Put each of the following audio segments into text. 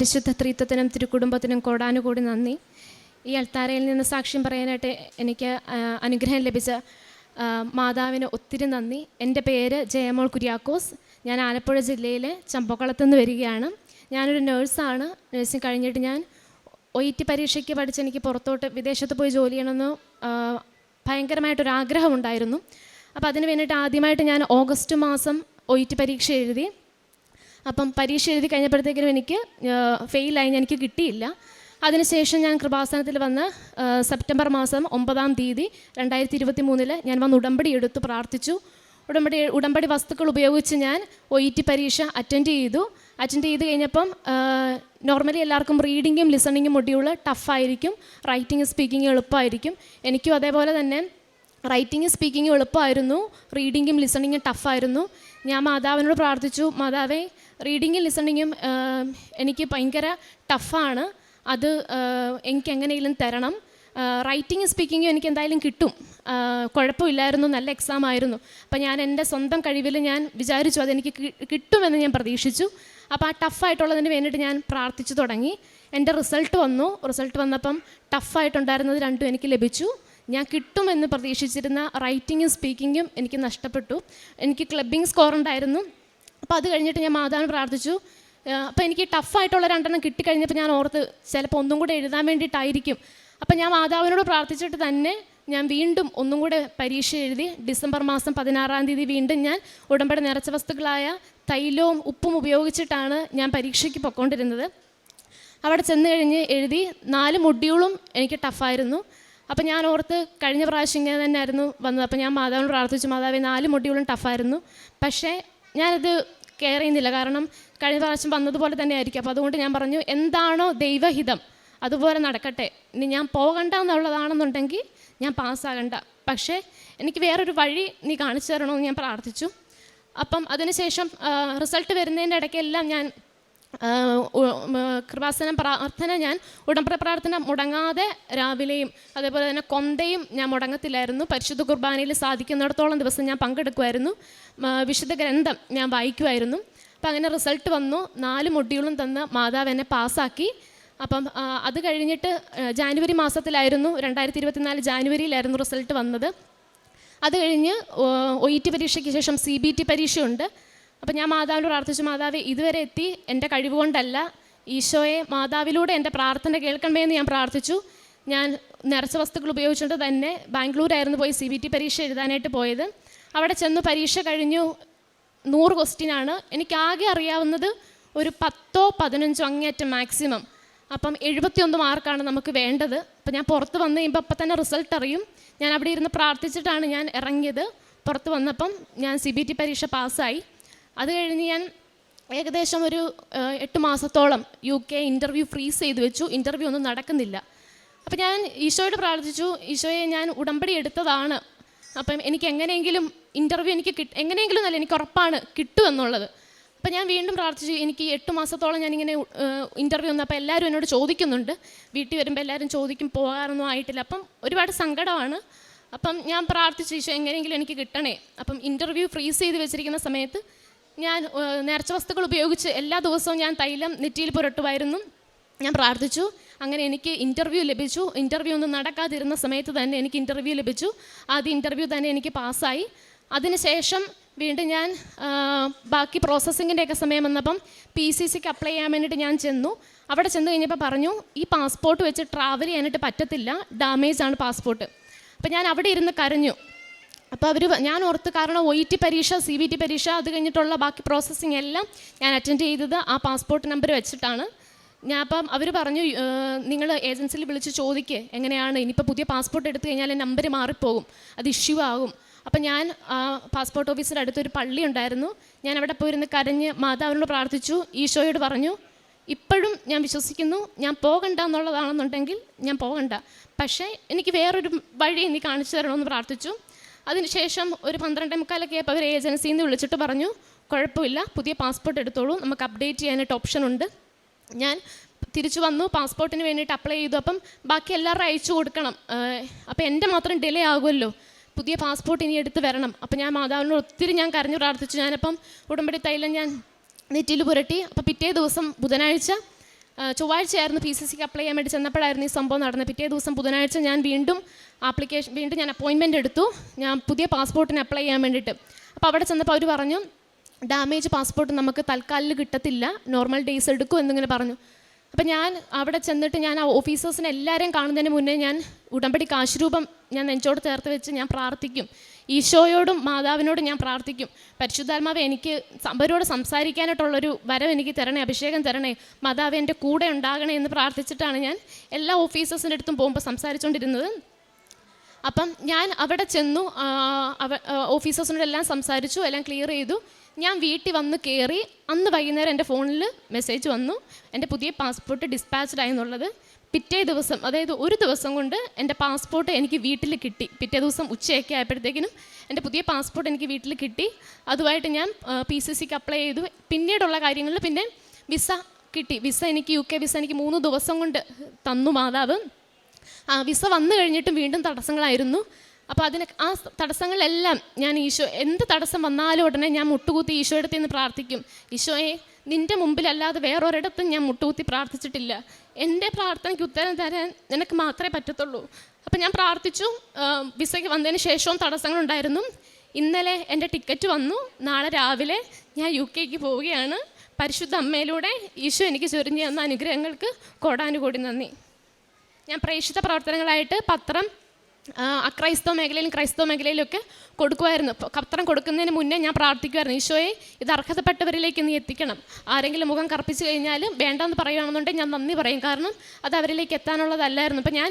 പരിശുദ്ധ ത്രിത്വത്തിനും തിരുക്കുടുംബത്തിനും കോടാനുകൂടി നന്ദി. ഈ അൾത്താരയിൽ നിന്ന് സാക്ഷ്യം പറയാനായിട്ട് എനിക്ക് അനുഗ്രഹം ലഭിച്ച മാതാവിന് ഒത്തിരി നന്ദി. എന്റെ പേര് ജയമോൾ കുര്യാക്കോസ്. ഞാൻ ആലപ്പുഴ ജില്ലയിലെ ചമ്പക്കുളത്ത് നിന്ന് വരികയാണ്. ഞാനൊരു നേഴ്സാണ്. നേഴ്സിംഗ് കഴിഞ്ഞിട്ട് ഞാൻ ഒ പരീക്ഷയ്ക്ക് പഠിച്ച് എനിക്ക് പുറത്തോട്ട് വിദേശത്ത് പോയി ജോലി ചെയ്യണമെന്ന് ഭയങ്കരമായിട്ടൊരാഗ്രഹമുണ്ടായിരുന്നു. അപ്പോൾ അതിന് വേണ്ടിയിട്ട് ആദ്യമായിട്ട് ഞാൻ ഓഗസ്റ്റ് മാസം ഒ പരീക്ഷ എഴുതി. അപ്പം പരീക്ഷ എഴുതി കഴിഞ്ഞപ്പോഴത്തേക്കിനും എനിക്ക് ഫെയിലായി എനിക്ക് കിട്ടിയില്ല. അതിനുശേഷം ഞാൻ കൃപാസനത്തിൽ വന്ന് സെപ്റ്റംബർ മാസം ഒമ്പതാം തീയതി രണ്ടായിരത്തി ഇരുപത്തി മൂന്നിൽ ഞാൻ വന്ന് ഉടമ്പടി എടുത്ത് പ്രാർത്ഥിച്ചു. ഉടമ്പടി ഉടമ്പടി വസ്തുക്കൾ ഉപയോഗിച്ച് ഞാൻ ഒ ഇ ടി പരീക്ഷ അറ്റൻഡ് ചെയ്തു. അറ്റൻഡ് ചെയ്ത് കഴിഞ്ഞപ്പം നോർമലി എല്ലാവർക്കും റീഡിങ്ങും ലിസണിങ്ങും മൊഡ്യൂൾ ടഫായിരിക്കും റൈറ്റിംഗ് സ്പീക്കിംഗ് എളുപ്പമായിരിക്കും. എനിക്കും അതേപോലെ തന്നെ റൈറ്റിംഗ് സ്പീക്കിംഗ് എളുപ്പമായിരുന്നു. റീഡിങ്ങും ലിസണിങ്ങും ടഫായിരുന്നു ഞാൻ മാതാവിനോട് പ്രാർത്ഥിച്ചു മാതാവേ റീഡിങ്ങും ലിസണിങ്ങും എനിക്ക് ഭയങ്കര ടഫാണ്. അത് എനിക്ക് എങ്ങനെയെങ്കിലും തരണം. റൈറ്റിംഗ് സ്പീക്കിങ്ങും എനിക്ക് എന്തായാലും കിട്ടും. കുഴപ്പമില്ലായിരുന്നു നല്ല എക്സാം ആയിരുന്നു. അപ്പം ഞാൻ എന്റെ സ്വന്തം കഴിവിൽ ഞാൻ വിചാരിച്ചു അതെനിക്ക് കിട്ടുമെന്ന് ഞാൻ പ്രതീക്ഷിച്ചു. അപ്പോൾ ആ ടഫായിട്ടുള്ളതിന് വേണ്ടിയിട്ട് ഞാൻ പ്രാർത്ഥിച്ചു തുടങ്ങി. എന്റെ റിസൾട്ട് വന്നു. റിസൾട്ട് വന്നപ്പം ടഫായിട്ടുണ്ടായിരുന്നത് രണ്ടും എനിക്ക് ലഭിച്ചു. ഞാൻ കിട്ടുമെന്ന് പ്രതീക്ഷിച്ചിരുന്ന റൈറ്റിങ്ങും സ്പീക്കിങ്ങും എനിക്ക് നഷ്ടപ്പെട്ടു. എനിക്ക് ക്ലബിംഗ് സ്കോർ ഉണ്ടായിരുന്നു അപ്പോൾ അത് കഴിഞ്ഞിട്ട് ഞാൻ മാതാവിന് പ്രാർത്ഥിച്ചു. അപ്പോൾ എനിക്ക് ടഫായിട്ടുള്ള രണ്ടെണ്ണം കിട്ടിക്കഴിഞ്ഞപ്പോൾ ഞാൻ ഓർത്ത് ചിലപ്പോൾ ഒന്നും കൂടെ എഴുതാൻ വേണ്ടിയിട്ടായിരിക്കും. അപ്പോൾ ഞാൻ മാതാവിനോട് പ്രാർത്ഥിച്ചിട്ട് തന്നെ ഞാൻ വീണ്ടും ഒന്നും കൂടെ പരീക്ഷ എഴുതി ഡിസംബർ മാസം പതിനാറാം തീയതി വീണ്ടും ഞാൻ ഉടമ്പടി നിറച്ച വസ്തുക്കളായ തൈലവും ഉപ്പും ഉപയോഗിച്ചിട്ടാണ് ഞാൻ പരീക്ഷയ്ക്ക് പൊയ്ക്കൊണ്ടിരുന്നത് അവിടെ ചെന്ന് കഴിഞ്ഞ് എഴുതി നാല് മൊഡ്യൂളും എനിക്ക് ടഫായിരുന്നു അപ്പോൾ ഞാൻ ഓർത്ത് കഴിഞ്ഞ പ്രാവശ്യം ഇങ്ങനെ തന്നെ ആയിരുന്നു വന്നത്. അപ്പോൾ ഞാൻ മാതാവിനോട് പ്രാർത്ഥിച്ചു മാതാവ് നാല് മൊഡ്യൂളും ടഫായിരുന്നു പക്ഷേ ഞാനത് കെയർ ചെയ്യുന്നില്ല. കാരണം കഴിഞ്ഞ പ്രാവശ്യം വന്നതുപോലെ തന്നെ ആയിരിക്കും അപ്പോൾ അതുകൊണ്ട് ഞാൻ പറഞ്ഞു എന്താണോ ദൈവഹിതം അതുപോലെ നടക്കട്ടെ. ഇനി ഞാൻ പോകണ്ട എന്നുള്ളതാണെന്നുണ്ടെങ്കിൽ ഞാൻ പാസ്സാകണ്ട പക്ഷേ എനിക്ക് വേറൊരു വഴി നീ കാണിച്ചു തരണമെന്ന് ഞാൻ പ്രാർത്ഥിച്ചു. അപ്പം അതിനുശേഷം റിസൾട്ട് വരുന്നതിന്റെ ഇടയ്ക്കെല്ലാം ഞാൻ കൃപാസനം പ്രാർത്ഥന ഞാൻ ഉടമ്പറ പ്രാർത്ഥന മുടങ്ങാതെ രാവിലെയും അതേപോലെ തന്നെ കൊന്തയും ഞാൻ മുടങ്ങത്തില്ലായിരുന്നു. പരിശുദ്ധ കുർബാനയിൽ സാധിക്കുന്നിടത്തോളം ദിവസം ഞാൻ പങ്കെടുക്കുമായിരുന്നു വിശുദ്ധ ഗ്രന്ഥം ഞാൻ വായിക്കുമായിരുന്നു അപ്പം അങ്ങനെ റിസൾട്ട് വന്നു. നാല് മൊഡ്യൂളും തന്ന് മാതാവ് എന്നെ പാസ്സാക്കി. അപ്പം അത് കഴിഞ്ഞിട്ട് ജാനുവരി മാസത്തിലായിരുന്നു രണ്ടായിരത്തി ഇരുപത്തിനാല് ജാനുവരിയിലായിരുന്നു റിസൾട്ട് വന്നത്. അത് കഴിഞ്ഞ് ഒ ഇ ടി പരീക്ഷയ്ക്ക് ശേഷം സി ബി ടി പരീക്ഷയുണ്ട്. അപ്പം ഞാൻ മാതാവിനോട് പ്രാർത്ഥിച്ചു മാതാവ് ഇതുവരെ എത്തി എന്റെ കഴിവ് കൊണ്ടല്ല. ഈശോയെ മാതാവിലൂടെ എന്റെ പ്രാർത്ഥന കേൾക്കണമേ എന്ന് ഞാൻ പ്രാർത്ഥിച്ചു. ഞാൻ നിറച്ച വസ്തുക്കൾ ഉപയോഗിച്ചുകൊണ്ട് തന്നെ ബാംഗ്ലൂരായിരുന്നു പോയി സി ബി ടി പരീക്ഷ എഴുതാനായിട്ട് പോയത്. അവിടെ ചെന്ന് പരീക്ഷ കഴിഞ്ഞു. നൂറ് ക്വസ്റ്റ്യനാണ് എനിക്കാകെ അറിയാവുന്നത് ഒരു പത്തോ പതിനഞ്ചോ അങ്ങേയറ്റം മാക്സിമം അപ്പം എഴുപത്തിയൊന്ന് മാർക്കാണ് നമുക്ക് വേണ്ടത്. അപ്പം ഞാൻ പുറത്ത് വന്ന് കഴിയുമ്പോൾ അപ്പം തന്നെ റിസൾട്ട് അറിയും. ഞാൻ അവിടെ ഇരുന്ന് പ്രാർത്ഥിച്ചിട്ടാണ് ഞാൻ ഇറങ്ങിയത്. പുറത്ത് വന്നപ്പം ഞാൻ സി ബി ടി പരീക്ഷ പാസ്സായി അത് കഴിഞ്ഞ് ഞാൻ ഏകദേശം ഒരു എട്ട് മാസത്തോളം യു കെ ഇന്റർവ്യൂ ഫ്രീസ് ചെയ്ത് വെച്ചു. ഇന്റർവ്യൂ ഒന്നും നടക്കുന്നില്ല. അപ്പം ഞാൻ ഈശോയോട് പ്രാർത്ഥിച്ചു. ഈശോയെ ഞാൻ ഉടമ്പടി എടുത്തതാണ്. അപ്പം എനിക്ക് എങ്ങനെയെങ്കിലും ഇന്റർവ്യൂ എനിക്ക് കിട്ട് എങ്ങനെയെങ്കിലും അല്ല എനിക്ക് ഉറപ്പാണ് കിട്ടുമെന്നുള്ളത് അപ്പം ഞാൻ വീണ്ടും പ്രാർത്ഥിച്ചു. എനിക്ക് എട്ട് മാസത്തോളം ഞാനിങ്ങനെ ഇന്റർവ്യൂ വന്നു അപ്പോൾ എല്ലാവരും എന്നോട് ചോദിക്കുന്നുണ്ട്. വീട്ടിൽ വരുമ്പോൾ എല്ലാവരും ചോദിക്കും പോകാറൊന്നും ആയിട്ടില്ല. അപ്പം ഒരുപാട് സങ്കടമാണ്. അപ്പം ഞാൻ പ്രാർത്ഥിച്ചു ഈശോ എങ്ങനെയെങ്കിലും എനിക്ക് കിട്ടണേ. അപ്പം ഇന്റർവ്യൂ ഫ്രീസ് ചെയ്ത് വെച്ചിരിക്കുന്ന സമയത്ത് ഞാൻ നേർച്ച വസ്തുക്കൾ ഉപയോഗിച്ച് എല്ലാ ദിവസവും ഞാൻ തൈലം നെറ്റിയിൽ പുരട്ടുമായിരുന്നു. ഞാൻ പ്രാർത്ഥിച്ചു. അങ്ങനെ എനിക്ക് ഇന്റർവ്യൂ ലഭിച്ചു. ഇന്റർവ്യൂ ഒന്നും നടക്കാതിരുന്ന സമയത്ത് തന്നെ എനിക്ക് ഇന്റർവ്യൂ ലഭിച്ചു. ആദ്യ ഇന്റർവ്യൂ തന്നെ എനിക്ക് പാസ്സായി. അതിനുശേഷം വീണ്ടും ഞാൻ ബാക്കി പ്രോസസ്സിങ്ങിന്റെയൊക്കെ സമയം വന്നപ്പം പി സി സിക്ക് അപ്ലൈ ചെയ്യാൻ വേണ്ടിയിട്ട് ഞാൻ ചെന്നു. അവിടെ ചെന്ന് കഴിഞ്ഞപ്പോൾ പറഞ്ഞു ഈ പാസ്പോർട്ട് വെച്ച് ട്രാവൽ ചെയ്യാനായിട്ട് പറ്റത്തില്ല. ഡാമേജ് ആണ് പാസ്പോർട്ട് അപ്പം ഞാൻ അവിടെ ഇരുന്ന് കരഞ്ഞു. അപ്പോൾ അവർ ഞാൻ ഓർത്ത് കാരണം ഒ ടി പരീക്ഷ സി ബി ടി പരീക്ഷ അത് കഴിഞ്ഞിട്ടുള്ള ബാക്കി പ്രോസസ്സിങ് എല്ലാം ഞാൻ അറ്റൻഡ് ചെയ്തത് ആ പാസ്പോർട്ട് നമ്പർ വെച്ചിട്ടാണ്. ഞാൻ അപ്പം അവർ പറഞ്ഞു നിങ്ങൾ ഏജൻസിയിൽ വിളിച്ച് ചോദിക്കുക എങ്ങനെയാണ് ഇനിയിപ്പോൾ പുതിയ പാസ്പോർട്ട് എടുത്തു കഴിഞ്ഞാൽ നമ്പർ മാറിപ്പോകും അത് ഇഷ്യൂ ആകും. അപ്പം ഞാൻ ആ പാസ്പോർട്ട് ഓഫീസിന്റെ അടുത്തൊരു പള്ളി ഉണ്ടായിരുന്നു. ഞാൻ അവിടെ പോയിരുന്ന് കരഞ്ഞ് മാതാവിനോട് പ്രാർത്ഥിച്ചു ഈശോയോട് പറഞ്ഞു ഇപ്പോഴും ഞാൻ വിശ്വസിക്കുന്നു ഞാൻ പോകണ്ട എന്നുള്ളതാണെന്നുണ്ടെങ്കിൽ ഞാൻ പോകണ്ട. പക്ഷേ എനിക്ക് വേറൊരു വഴി നീ കാണിച്ചു തരണമെന്ന് പ്രാർത്ഥിച്ചു. അതിനുശേഷം ഒരു പന്ത്രണ്ടേ മുക്കാലൊക്കെ ആയപ്പോൾ അവർ ഏജൻസിയിൽ നിന്ന് വിളിച്ചിട്ട് പറഞ്ഞു കുഴപ്പമില്ല പുതിയ പാസ്പോർട്ട് എടുത്തോളൂ നമുക്ക് അപ്ഡേറ്റ് ചെയ്യാനായിട്ട് ഓപ്ഷൻ ഉണ്ട്. ഞാൻ തിരിച്ചു വന്നു പാസ്പോർട്ടിന് വേണ്ടിയിട്ട് അപ്ലൈ ചെയ്തു. അപ്പം ബാക്കി എല്ലാവരും അയച്ചു കൊടുക്കണം. അപ്പോൾ എന്റെ മാത്രം ഡിലേ ആകുമല്ലോ. പുതിയ പാസ്പോർട്ട് ഇനി എടുത്ത് വരണം. അപ്പം ഞാൻ മാതാവിനോട് ഒത്തിരി ഞാൻ കരഞ്ഞു പ്രാർത്ഥിച്ചു. ഞാനപ്പം ഉടമ്പടി തൈലം ഞാൻ നെറ്റിയിൽ പുരട്ടി. അപ്പോൾ പിറ്റേ ദിവസം ബുധനാഴ്ച ചൊവ്വാഴ്ചയായിരുന്നു പി സി സിക്ക് അപ്ലൈ ചെയ്യാൻ വേണ്ടി ചെന്നപ്പോഴായിരുന്നു ഈ സംഭവം നടന്നത്. പിറ്റേ ദിവസം ബുധനാഴ്ച ഞാൻ വീണ്ടും ആപ്ലിക്കേഷൻ വീണ്ടും ഞാൻ അപ്പോയിൻമെന്റ് എടുത്തു. ഞാൻ പുതിയ പാസ്പോർട്ടിന് അപ്ലൈ ചെയ്യാൻ വേണ്ടിയിട്ട്. അപ്പോൾ അവിടെ ചെന്നപ്പോൾ അവർ പറഞ്ഞു ഡാമേജ് പാസ്പോർട്ട് നമുക്ക് തൽക്കാലിൽ കിട്ടത്തില്ല. നോർമൽ ഡേയ്സ് എടുക്കും എന്നിങ്ങനെ പറഞ്ഞു. അപ്പം ഞാൻ അവിടെ ചെന്നിട്ട് ഞാൻ ആ ഓഫീസേഴ്സിനെ എല്ലാവരെയും കാണുന്നതിന് മുന്നേ ഞാൻ ഉടമ്പടി കാശുരൂപം ഞാൻ നെഞ്ചോട് ചേർത്ത് വെച്ച് ഞാൻ പ്രാർത്ഥിക്കും. ഈശോയോടും മാതാവിനോടും ഞാൻ പ്രാർത്ഥിക്കും. പരിശുദ്ധാത്മാവ് എനിക്ക് അവരോട് സംസാരിക്കാനായിട്ടുള്ളൊരു വരം എനിക്ക് തരണേ അഭിഷേകം തരണേ. മാതാവ് എന്റെ കൂടെ ഉണ്ടാകണേ എന്ന് പ്രാർത്ഥിച്ചിട്ടാണ് ഞാൻ എല്ലാ ഓഫീസേഴ്സിന്റെ അടുത്തും പോകുമ്പോൾ സംസാരിച്ചുകൊണ്ടിരുന്നത്. അപ്പം ഞാൻ അവിടെ ചെന്നു ഓഫീസേഴ്സിനോടെല്ലാം സംസാരിച്ചു എല്ലാം ക്ലിയർ ചെയ്തു. ഞാൻ വീട്ടിൽ വന്ന് കയറി അന്ന് വൈകുന്നേരം എന്റെ ഫോണിൽ മെസ്സേജ് വന്നു. എന്റെ പുതിയ പാസ്പോർട്ട് ഡിസ്പാച്ച്ഡ് ആയി എന്നുള്ളത് പിറ്റേ ദിവസം അതായത് ഒരു ദിവസം കൊണ്ട് എന്റെ പാസ്പോർട്ട് എനിക്ക് വീട്ടിൽ കിട്ടി. പിറ്റേ ദിവസം ഉച്ചയൊക്കെ ആയപ്പോഴത്തേക്കിനും എന്റെ പുതിയ പാസ്പോർട്ട് എനിക്ക് വീട്ടിൽ കിട്ടി. അതുമായിട്ട് ഞാൻ പി സി സിക്ക് അപ്ലൈ ചെയ്തു. പിന്നീടുള്ള കാര്യങ്ങളിൽ പിന്നെ വിസ കിട്ടി. വിസ എനിക്ക് യു കെ വിസ എനിക്ക് മൂന്ന് ദിവസം കൊണ്ട് തന്നു മാതാവ്. വിസ വന്നു കഴിഞ്ഞിട്ടും വീണ്ടും തടസ്സങ്ങളായിരുന്നു. അപ്പോൾ അതിന് ആ തടസ്സങ്ങളെല്ലാം ഞാൻ ഈശോ എന്ത് തടസ്സം വന്നാലും ഉടനെ ഞാൻ മുട്ടുകുത്തി ഈശോയുടെ അടുത്ത് നിന്ന് പ്രാർത്ഥിക്കും. ഈശോയെ നിന്റെ മുമ്പിലല്ലാതെ വേറൊരിടത്തും ഞാൻ മുട്ടുകുത്തി പ്രാർത്ഥിച്ചിട്ടില്ല. എന്റെ പ്രാർത്ഥനയ്ക്ക് ഉത്തരം തരാൻ നിനക്ക് മാത്രമേ പറ്റത്തുള്ളൂ. അപ്പം ഞാൻ പ്രാർത്ഥിച്ചു. വിസയ്ക്ക് വന്നതിന് ശേഷവും തടസ്സങ്ങളുണ്ടായിരുന്നു. ഇന്നലെ എന്റെ ടിക്കറ്റ് വന്നു. നാളെ രാവിലെ ഞാൻ യു കെക്ക് പോവുകയാണ്. പരിശുദ്ധ അമ്മയിലൂടെ ഈശോ എനിക്ക് ചൊരിഞ്ഞു തന്ന അനുഗ്രഹങ്ങൾക്ക് കോടാനുകൂടി നന്ദി. ഞാൻ പ്രേക്ഷിത പ്രവർത്തനങ്ങളായിട്ട് പത്രം അക്രൈസ്തവ മേഖലയിലും ക്രൈസ്തവ മേഖലയിലൊക്കെ കൊടുക്കുമായിരുന്നു. പത്രം കൊടുക്കുന്നതിന് മുന്നേ ഞാൻ പ്രാർത്ഥിക്കുമായിരുന്നു. ഈശോയെ ഇത് അർഹതപ്പെട്ടവരിലേക്ക് നീ എത്തിക്കണം. ആരെങ്കിലും മുഖം കറുപ്പിച്ച് കഴിഞ്ഞാൽ വേണ്ടെന്ന് പറയുകയാണെന്നുണ്ടെങ്കിൽ ഞാൻ നന്ദി പറയും. കാരണം അത് അവരിലേക്ക് എത്താനുള്ളതല്ലായിരുന്നു. ഇപ്പം ഞാൻ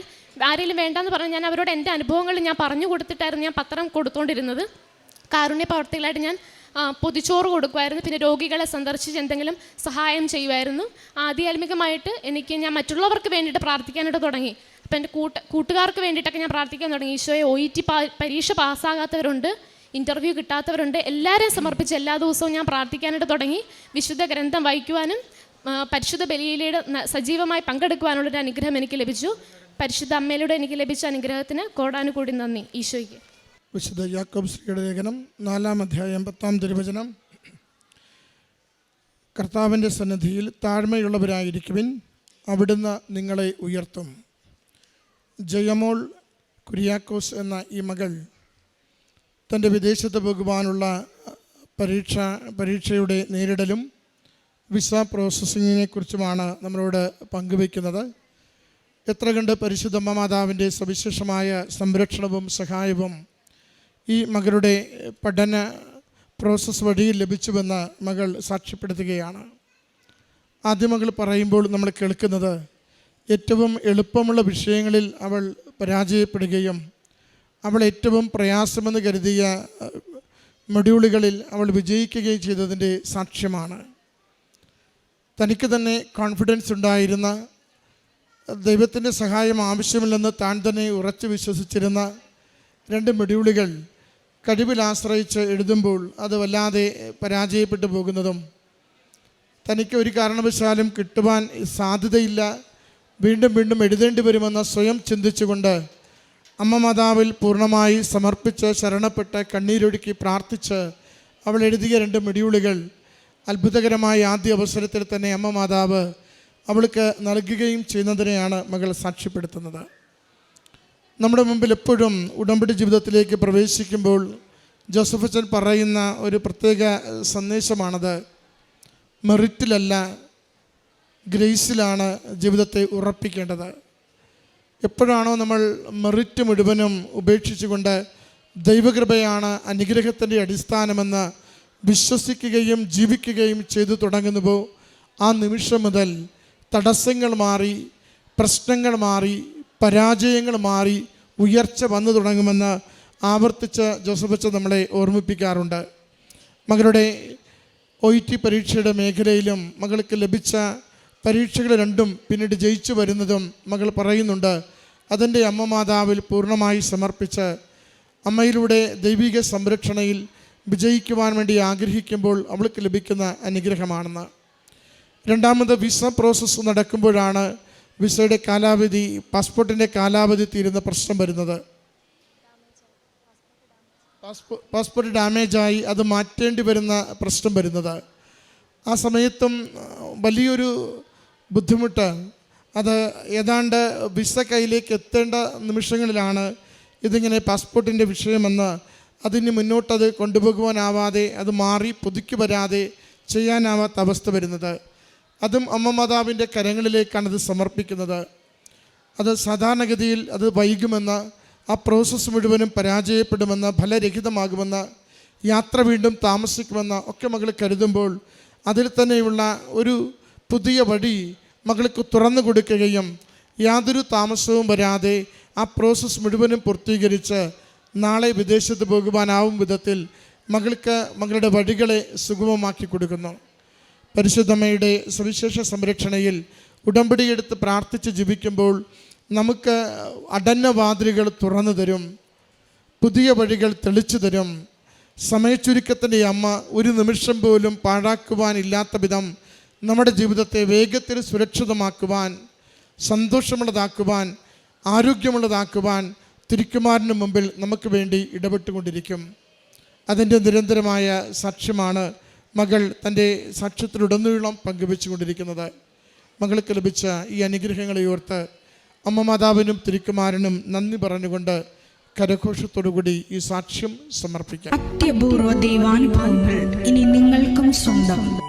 ആരെങ്കിലും വേണ്ടെന്ന് പറഞ്ഞാൽ ഞാൻ അവരോട് എന്റെ അനുഭവങ്ങൾ ഞാൻ പറഞ്ഞു കൊടുത്തിട്ടായിരുന്നു ഞാൻ പത്രം കൊടുത്തുകൊണ്ടിരുന്നത് കാരുണ്യ പ്രവർത്തികളായിട്ട് ഞാൻ പൊതിച്ചോറ് കൊടുക്കുമായിരുന്നു. പിന്നെ രോഗികളെ സന്ദർശിച്ച് എന്തെങ്കിലും സഹായം ചെയ്യുമായിരുന്നു. ആധ്യാത്മികമായിട്ട് എനിക്ക് ഞാൻ മറ്റുള്ളവർക്ക് വേണ്ടിയിട്ട് പ്രാർത്ഥിക്കാനായിട്ട് തുടങ്ങി. അപ്പം എന്റെ കൂട്ട കൂട്ടുകാർക്ക് വേണ്ടിയിട്ടൊക്കെ ഞാൻ പ്രാർത്ഥിക്കാൻ തുടങ്ങി. ഈശോയെ ഒ ഇ ടി പരീക്ഷ പാസ്സാകാത്തവരുണ്ട് ഇന്റർവ്യൂ കിട്ടാത്തവരുണ്ട് എല്ലാവരെയും സമർപ്പിച്ച് എല്ലാ ദിവസവും ഞാൻ പ്രാർത്ഥിക്കാനായിട്ട് തുടങ്ങി. വിശുദ്ധ ഗ്രന്ഥം വായിക്കുവാനും പരിശുദ്ധ ബലിയിലയുടെ സജീവമായി പങ്കെടുക്കുവാനുള്ളൊരു അനുഗ്രഹം എനിക്ക് ലഭിച്ചു. പരിശുദ്ധ അമ്മയിലൂടെ എനിക്ക് ലഭിച്ച അനുഗ്രഹത്തിന് കോടാനുകൂടി നന്ദി ഈശോയ്ക്ക്. വിശുദ്ധ യാക്കോബ് ശ്രീയുടെ ലേഖനം നാലാം അധ്യായം പത്താം തിരുവചനം. കർത്താവിന്റെ സന്നിധിയിൽ താഴ്മയുള്ളവരായിരിക്കുവിൻ അവിടുന്ന് നിങ്ങളെ ഉയർത്തും. ജയമോൾ കുര്യാക്കോസ് എന്ന ഈ മകൾ തന്റെ വിദേശത്ത് പോകുവാനുള്ള പരീക്ഷ പരീക്ഷയുടെ നേരിടലും വിസ പ്രോസസ്സിങ്ങിനെ കുറിച്ചുമാണ് നമ്മളോട് പങ്കുവയ്ക്കുന്നത്. എത്ര കണ്ട് പരിശുദ്ധമ്മ മാതാവിന്റെ സവിശേഷമായ സംരക്ഷണവും സഹായവും ഈ മകളുടെ പഠന പ്രോസസ്സ് വഴി ലഭിച്ചുവെന്ന് മകൾ സാക്ഷ്യപ്പെടുത്തുകയാണ്. ആദ്യ മകൾ പറയുമ്പോൾ നമ്മൾ കേൾക്കുന്നത് ഏറ്റവും എളുപ്പമുള്ള വിഷയങ്ങളിൽ അവൾ പരാജയപ്പെടുകയും അവൾ ഏറ്റവും പ്രയാസമെന്ന് കരുതിയ മൊഡ്യൂളുകളിൽ അവൾ വിജയിക്കുകയും ചെയ്തതിന്റെ സാക്ഷ്യമാണ്. തനിക്ക് തന്നെ കോൺഫിഡൻസ് ഉണ്ടായിരുന്ന ദൈവത്തിന്റെ സഹായം ആവശ്യമില്ലെന്ന് താൻ തന്നെ ഉറച്ചു വിശ്വസിച്ചിരുന്ന രണ്ട് മൊഡ്യൂളുകൾ കഴിവിൽ ആശ്രയിച്ച് എഴുതുമ്പോൾ അത് വല്ലാതെ പരാജയപ്പെട്ടു പോകുന്നതും തനിക്ക് ഒരു കാരണവശാലും കിട്ടുവാൻ സാധ്യതയില്ല വീണ്ടും വീണ്ടും എഴുതേണ്ടി വരുമെന്ന് സ്വയം ചിന്തിച്ചുകൊണ്ട് അമ്മ മാതാവിൽ പൂർണമായി സമർപ്പിച്ച് ശരണപ്പെട്ട് കണ്ണീരൊഴുക്കി പ്രാർത്ഥിച്ച് അവൾ എഴുതിയ രണ്ട് മെടിയുളികൾ അത്ഭുതകരമായ ആദ്യ അവസരത്തിൽ തന്നെ അമ്മ മാതാവ് അവൾക്ക് നൽകുകയും ചെയ്യുന്നതിനെയാണ് മകൾ സാക്ഷ്യപ്പെടുത്തുന്നത്. നമ്മുടെ മുമ്പിൽ എപ്പോഴും ഉടമ്പടി ജീവിതത്തിലേക്ക് പ്രവേശിക്കുമ്പോൾ ജോസഫ് അച്ഛൻ പറയുന്ന ഒരു പ്രത്യേക സന്ദേശമാണത്. മെറിറ്റിലല്ല ഗ്രേസിലാണ് ജീവിതത്തെ ഉറപ്പിക്കേണ്ടത്. എപ്പോഴാണോ നമ്മൾ മെറിറ്റ് മുഴുവനും ഉപേക്ഷിച്ചുകൊണ്ട് ദൈവകൃപയാണ് അനുഗ്രഹത്തിന്റെ അടിസ്ഥാനമെന്ന് വിശ്വസിക്കുകയും ജീവിക്കുകയും ചെയ്തു തുടങ്ങുന്നുവോ ആ നിമിഷം മുതൽ തടസ്സങ്ങൾ മാറി പ്രശ്നങ്ങൾ മാറി പരാജയങ്ങൾ മാറി ഉയർച്ച വന്നു തുടങ്ങുമെന്ന് ആവർത്തിച്ച് ജോസഫ് അച്ഛൻ നമ്മളെ ഓർമ്മിപ്പിക്കാറുണ്ട്. മകളുടെ ഒ ടി പരീക്ഷയുടെ മേഖലയിലും മകൾക്ക് ലഭിച്ച പരീക്ഷകൾ രണ്ടും പിന്നീട് ജയിച്ചു വരുന്നതും മകൾ പറയുന്നുണ്ട്. അതിന്റെ അമ്മ മാതാവിൽ പൂർണമായി സമർപ്പിച്ച് അമ്മയിലൂടെ ദൈവിക സംരക്ഷണയിൽ വിജയിക്കുവാൻ വേണ്ടി ആഗ്രഹിക്കുമ്പോൾ അവൾക്ക് ലഭിക്കുന്ന അനുഗ്രഹമാണെന്ന്. രണ്ടാമത് വിസ പ്രോസസ്സ് നടക്കുമ്പോഴാണ് വിസയുടെ കാലാവധി പാസ്പോർട്ടിന്റെ കാലാവധി തീരുന്ന പ്രശ്നം വരുന്നത്. പാസ്പോ പാസ്പോർട്ട് ഡാമേജായി അത് മാറ്റേണ്ടി വരുന്ന പ്രശ്നം വരുന്നത്. ആ സമയത്തും വലിയൊരു ബുദ്ധിമുട്ട് അത് ഏതാണ്ട് വിസ കയ്യിലേക്ക് എത്തേണ്ട നിമിഷങ്ങളിലാണ് ഇതിങ്ങനെ പാസ്പോർട്ടിന്റെ വിഷയമെന്ന് അതിന് മുന്നോട്ടത് കൊണ്ടുപോകുവാനാവാതെ അത് മാറി പുതുക്കി വരാതെ ചെയ്യാനാവാത്ത അവസ്ഥ വരുന്നത്. അതും അമ്മ മാതാവിന്റെ കരങ്ങളിലേക്കാണ് അത് സമർപ്പിക്കുന്നത്. അത് സാധാരണഗതിയിൽ അത് വൈകുമെന്ന് ആ പ്രോസസ്സ് മുഴുവനും പരാജയപ്പെടുമെന്ന് ഫലരഹിതമാകുമെന്ന് യാത്ര വീണ്ടും താമസിക്കുമെന്ന് ഒക്കെ മകൾ കരുതുമ്പോൾ അതിൽ തന്നെയുള്ള ഒരു പുതിയ വഴി മകൾക്ക് തുറന്നു കൊടുക്കുകയും യാതൊരു താമസവും വരാതെ ആ പ്രോസസ്സ് മുഴുവനും പൂർത്തീകരിച്ച് നാളെ വിദേശത്ത് പോകുവാനാവും വിധത്തിൽ മകൾക്ക് മകളുടെ വഴികളെ സുഗമമാക്കി കൊടുക്കുന്നു. പരിശുദ്ധമ്മയുടെ സുവിശേഷ സംരക്ഷണയിൽ ഉടമ്പടിയെടുത്ത് പ്രാർത്ഥിച്ച് ജീവിക്കുമ്പോൾ നമുക്ക് അടഞ്ഞ വാതിലുകൾ തുറന്നു തരും പുതിയ വഴികൾ തെളിച്ചു തരും. സമയച്ചുരുക്കത്തിന്റെ അമ്മ ഒരു നിമിഷം പോലും പാഴാക്കുവാനില്ലാത്ത വിധം നമ്മുടെ ജീവിതത്തെ വേഗത്തിൽ സുരക്ഷിതമാക്കുവാൻ സന്തോഷമുള്ളതാക്കുവാൻ ആരോഗ്യമുള്ളതാക്കുവാൻ തിരുക്കുമാരന് മുമ്പിൽ നമുക്ക് വേണ്ടി ഇടപെട്ടുകൊണ്ടിരിക്കും. അതിന്റെ നിരന്തരമായ സാക്ഷ്യമാണ് മകൾ തന്റെ സാക്ഷ്യത്തിലുടനീളം പങ്കുവെച്ചുകൊണ്ടിരിക്കുന്നത്. മകൾക്ക് ലഭിച്ച ഈ അനുഗ്രഹങ്ങളെ ഓർത്ത് അമ്മ മാതാവിനും തിരുക്കുമാരനും നന്ദി പറഞ്ഞുകൊണ്ട് കരഘോഷത്തോടുകൂടി ഈ സാക്ഷ്യം സമർപ്പിക്കാം. അത്യപൂർവ ദൈവാനുഭവങ്ങൾ ഇനി നിങ്ങൾക്കും സ്വന്തം.